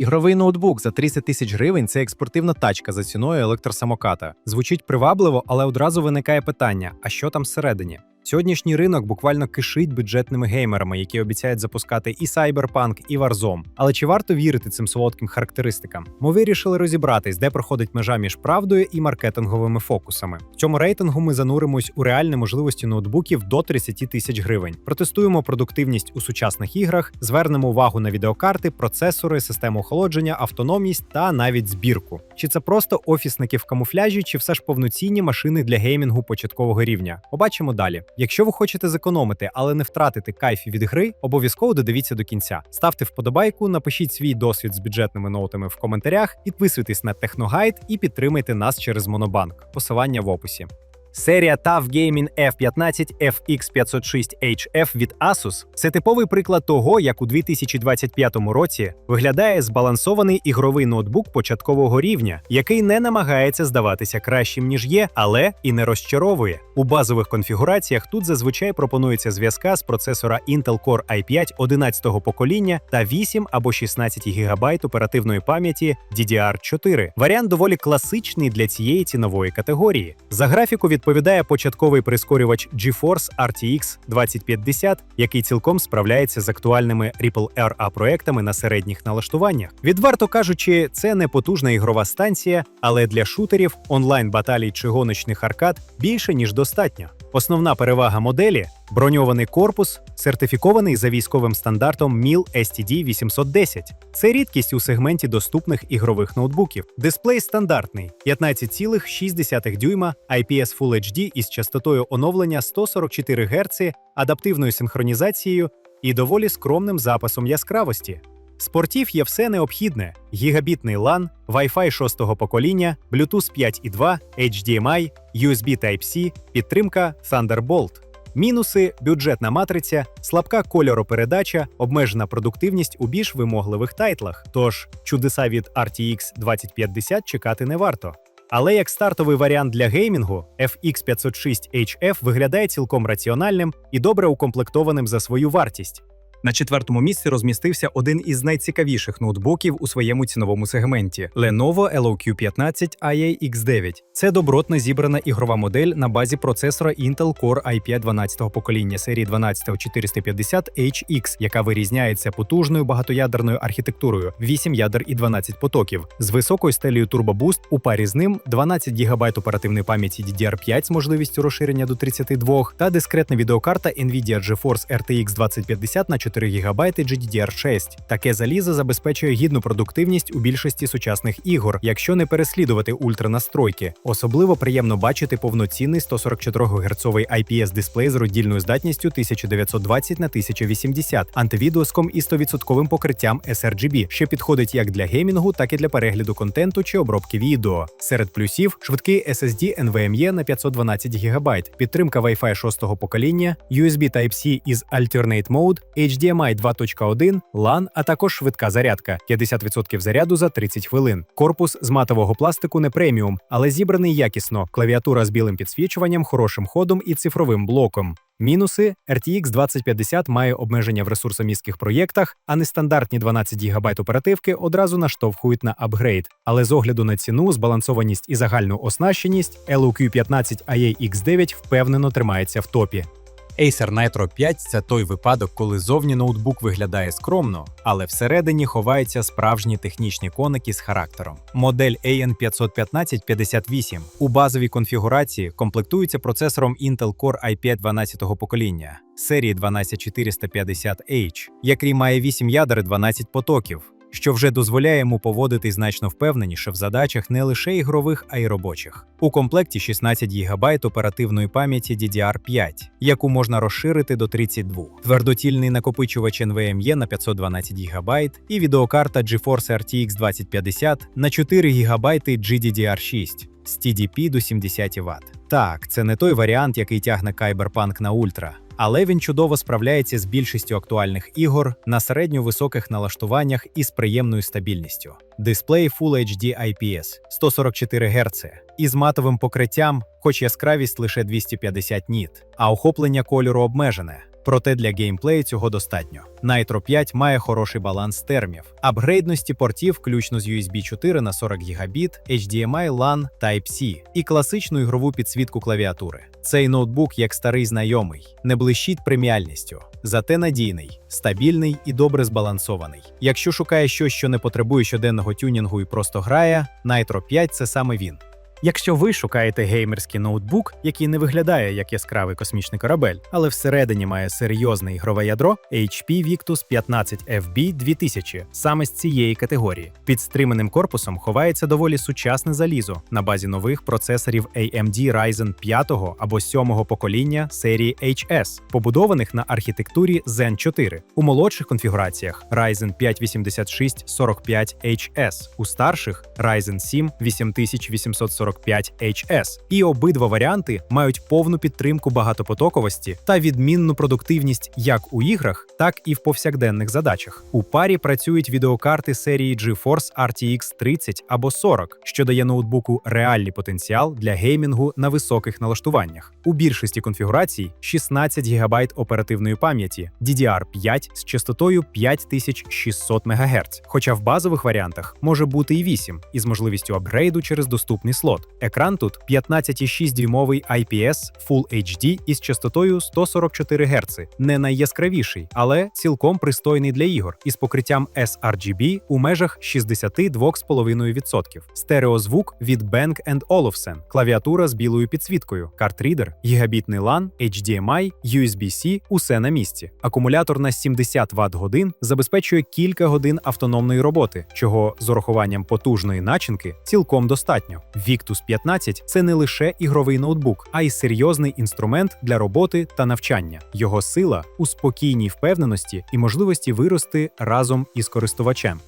Ігровий ноутбук за 30 тисяч гривень це як спортивна тачка за ціною електросамоката. Звучить привабливо, але одразу виникає питання: а що там всередині? Сьогоднішній ринок буквально кишить бюджетними геймерами, які обіцяють запускати і Cyberpunk, і Warzone. Але чи варто вірити цим солодким характеристикам? Ми вирішили розібратись, де проходить межа між правдою і маркетинговими фокусами. В цьому рейтингу ми зануримось у реальні можливості ноутбуків до 30 тисяч гривень. Протестуємо продуктивність у сучасних іграх, звернемо увагу на відеокарти, процесори, систему охолодження, автономність та навіть збірку. Чи це просто офісники в камуфляжі, чи все ж повноцінні машини для геймінгу початкового рівня? Побачимо далі. Якщо ви хочете зекономити, але не втратити кайф від гри, обов'язково додивіться до кінця. Ставте вподобайку, напишіть свій досвід з бюджетними ноутами в коментарях, підписуйтесь на Техногайд і підтримайте нас через Монобанк. Посилання в описі. Серія TUF Gaming F15 FX506HF від Asus – це типовий приклад того, як у 2025 році виглядає збалансований ігровий ноутбук початкового рівня, який не намагається здаватися кращим ніж є, але і не розчаровує. У базових конфігураціях тут зазвичай пропонується зв'язка з процесора Intel Core i5 11-го покоління та 8 або 16 ГБ оперативної пам'яті DDR4. Варіант доволі класичний для цієї цінової категорії. За графіку відповідає початковий прискорювач GeForce RTX 2050, який цілком справляється з актуальними Ripple RA проектами на середніх налаштуваннях. Відверто кажучи, це не потужна ігрова станція, але для шутерів, онлайн баталій чи гоночних аркад більше ніж достатньо. Основна перевага моделі броньований корпус, сертифікований за військовим стандартом MIL STD 810. Це рідкість у сегменті доступних ігрових ноутбуків. Дисплей стандартний 15,6 дюйма IPS Full HD із частотою оновлення 144 Гц, адаптивною синхронізацією і доволі скромним запасом яскравості. Спортів є все необхідне: гігабітний LAN, Wi-Fi 6-го покоління, Bluetooth 5.2, HDMI, USB Type-C, підтримка Thunderbolt. Мінуси бюджетна матриця, слабка кольоропередача, обмежена продуктивність у більш вимогливих тайтлах. Тож чудеса від RTX 2050 чекати не варто. Але як стартовий варіант для геймінгу, FX506HF виглядає цілком раціональним і добре укомплектованим за свою вартість. На четвертому місці розмістився один із найцікавіших ноутбуків у своєму ціновому сегменті Lenovo LOQ15 IA-X9. Це добротно зібрана ігрова модель на базі процесора Intel Core i5 12-го покоління серії 12450HX, яка вирізняється потужною багатоядерною архітектурою, 8 ядер і 12 потоків, з високою стелею Turbo Boost у парі з ним 12 ГБ оперативної пам'яті DDR5 з можливістю розширення до 32 та дискретна відеокарта Nvidia GeForce RTX 2050 на 4 ГБ GDDR6. Таке залізо забезпечує гідну продуктивність у більшості сучасних ігор, якщо не переслідувати ультранастройки. Особливо приємно бачити повноцінний 144 Гц IPS дисплей з роздільною здатністю 1920 на 1080, антивідеоском і 100% покриттям sRGB, що підходить як для геймінгу, так і для перегляду контенту чи обробки відео. Серед плюсів швидкий SSD NVMe на 512 ГБ, підтримка Wi-Fi 6-го покоління, USB Type-C із Alternate Mode, HDMI 2.1, LAN, а також швидка зарядка 50% заряду за 30 хвилин. Корпус з матового пластику не преміум, але зібраний якісно. Клавіатура з білим підсвічуванням, хорошим ходом і цифровим блоком. Мінуси RTX 2050 має обмеження в ресурсомістких проєктах, а нестандартні 12 ГБ оперативки одразу наштовхують на апгрейд. Але з огляду на ціну, збалансованість і загальну оснащеність, LOQ15 IA-X9 впевнено тримається в топі. Acer Nitro 5 це той випадок, коли зовні ноутбук виглядає скромно, але всередині ховаються справжні технічні коники з характером. Модель AN515-58 у базовій конфігурації комплектується процесором Intel Core i5 12-го покоління серії 12450H, який має 8 ядер і 12 потоків що вже дозволяє йому поводити значно впевненіше в задачах не лише ігрових, а й робочих. У комплекті 16 ГБ оперативної пам'яті DDR5, яку можна розширити до 32, твердотільний накопичувач NVMe на 512 ГБ і відеокарта GeForce RTX 2050 на 4 ГБ GDDR6 з TDP до 70 Вт. Так, це не той варіант, який тягне Cyberpunk на ультра але він чудово справляється з більшістю актуальних ігор на середньо-високих налаштуваннях і з приємною стабільністю. Дисплей Full HD IPS 144 Гц із матовим покриттям, хоч яскравість лише 250 ніт, а охоплення кольору обмежене. Проте для геймплею цього достатньо. Nitro 5 має хороший баланс термів, апгрейдності портів, включно з USB 4 на 40 ГБ, HDMI, LAN, Type-C і класичну ігрову підсвітку клавіатури. Цей ноутбук, як старий знайомий, не блищить преміальністю, зате надійний, стабільний і добре збалансований. Якщо шукає щось, що не потребує щоденного тюнінгу і просто грає, Nitro 5 це саме він. Якщо ви шукаєте геймерський ноутбук, який не виглядає як яскравий космічний корабель, але всередині має серйозне ігрове ядро, HP Victus 15 FB 2000 саме з цієї категорії. Під стриманим корпусом ховається доволі сучасне залізо на базі нових процесорів AMD Ryzen 5 або 7 покоління серії HS, побудованих на архітектурі Zen 4. У молодших конфігураціях Ryzen 5 8645HS, у старших Ryzen 7 8845HS. І обидва варіанти мають повну підтримку багатопотоковості та відмінну продуктивність як у іграх, так і в повсякденних задачах. У парі працюють відеокарти серії GeForce RTX 30 або 40, що дає ноутбуку реальний потенціал для геймінгу на високих налаштуваннях. У більшості конфігурацій 16 ГБ оперативної пам'яті, DDR5 з частотою 5600 МГц, хоча в базових варіантах може бути і 8, із можливістю апгрейду через доступний слот. Екран тут 15,6 дюймовий IPS Full HD із частотою 144 Гц, не найяскравіший, але цілком пристойний для ігор із покриттям sRGB у межах 62,5%. Стереозвук від Bang Olufsen, клавіатура з білою підсвіткою, картрідер, гігабітний LAN, HDMI, USB-C – усе на місці. Акумулятор на 70 Вт годин забезпечує кілька годин автономної роботи, чого з урахуванням потужної начинки цілком достатньо. Victus 15 – це не лише ігровий ноутбук, а й серйозний інструмент для роботи та навчання. Його сила у спокійній впевненості і можливості вирости разом із користувачем.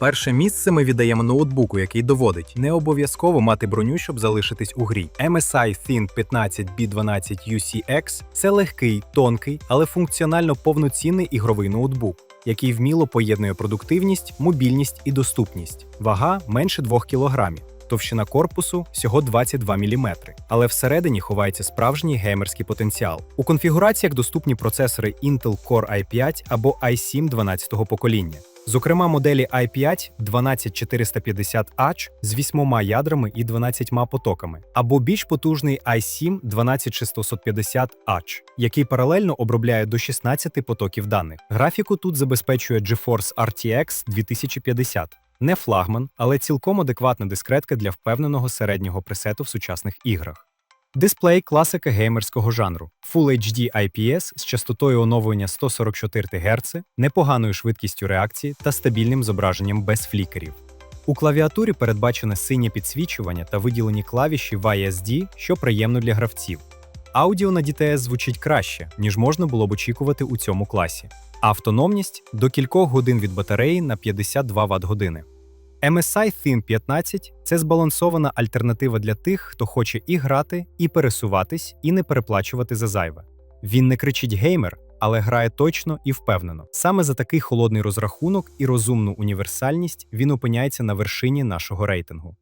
Перше місце ми віддаємо ноутбуку, який доводить не обов'язково мати броню, щоб залишитись у грі. MSI Thin 15 B12 UCX – це легкий, тонкий, але функціонально повноцінний ігровий ноутбук, який вміло поєднує продуктивність, мобільність і доступність. Вага менше 2 кг. Товщина корпусу всього 22 мм, але всередині ховається справжній геймерський потенціал. У конфігураціях доступні процесори Intel Core i5 або i7 12-го покоління. Зокрема, моделі i5 12450H з 8 ядрами і 12 потоками, або більш потужний i7 12650H, який паралельно обробляє до 16 потоків даних. Графіку тут забезпечує GeForce RTX 2050. Не флагман, але цілком адекватна дискретка для впевненого середнього пресету в сучасних іграх. Дисплей класика геймерського жанру Full HD IPS з частотою оновлення 144 Гц, непоганою швидкістю реакції та стабільним зображенням без флікерів. У клавіатурі передбачене синє підсвічування та виділені клавіші YSD, що приємно для гравців. Аудіо на DTS звучить краще, ніж можна було б очікувати у цьому класі. Автономність до кількох годин від батареї на 52 Вт години. MSI Thin 15 це збалансована альтернатива для тих, хто хоче і грати, і пересуватись, і не переплачувати за зайве. Він не кричить геймер, але грає точно і впевнено. Саме за такий холодний розрахунок і розумну універсальність він опиняється на вершині нашого рейтингу.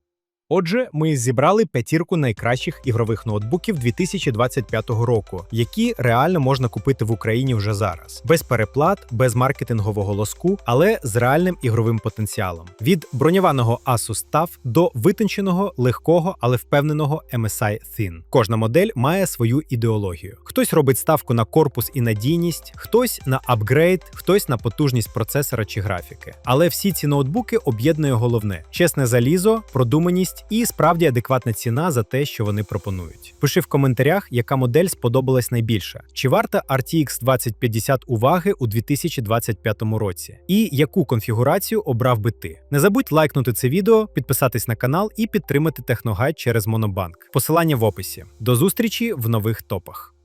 Отже, ми зібрали п'ятірку найкращих ігрових ноутбуків 2025 року, які реально можна купити в Україні вже зараз, без переплат, без маркетингового лоску, але з реальним ігровим потенціалом. Від броньованого Asus TUF до витонченого, легкого, але впевненого MSI Thin. Кожна модель має свою ідеологію. Хтось робить ставку на корпус і надійність, хтось на апгрейд, хтось на потужність процесора чи графіки. Але всі ці ноутбуки об'єднує головне: чесне залізо, продуманість і справді адекватна ціна за те, що вони пропонують. Пиши в коментарях, яка модель сподобалась найбільше, чи варта RTX 2050 уваги у 2025 році, і яку конфігурацію обрав би ти. Не забудь лайкнути це відео, підписатись на канал і підтримати Техногайд через Монобанк. Посилання в описі. До зустрічі в нових топах.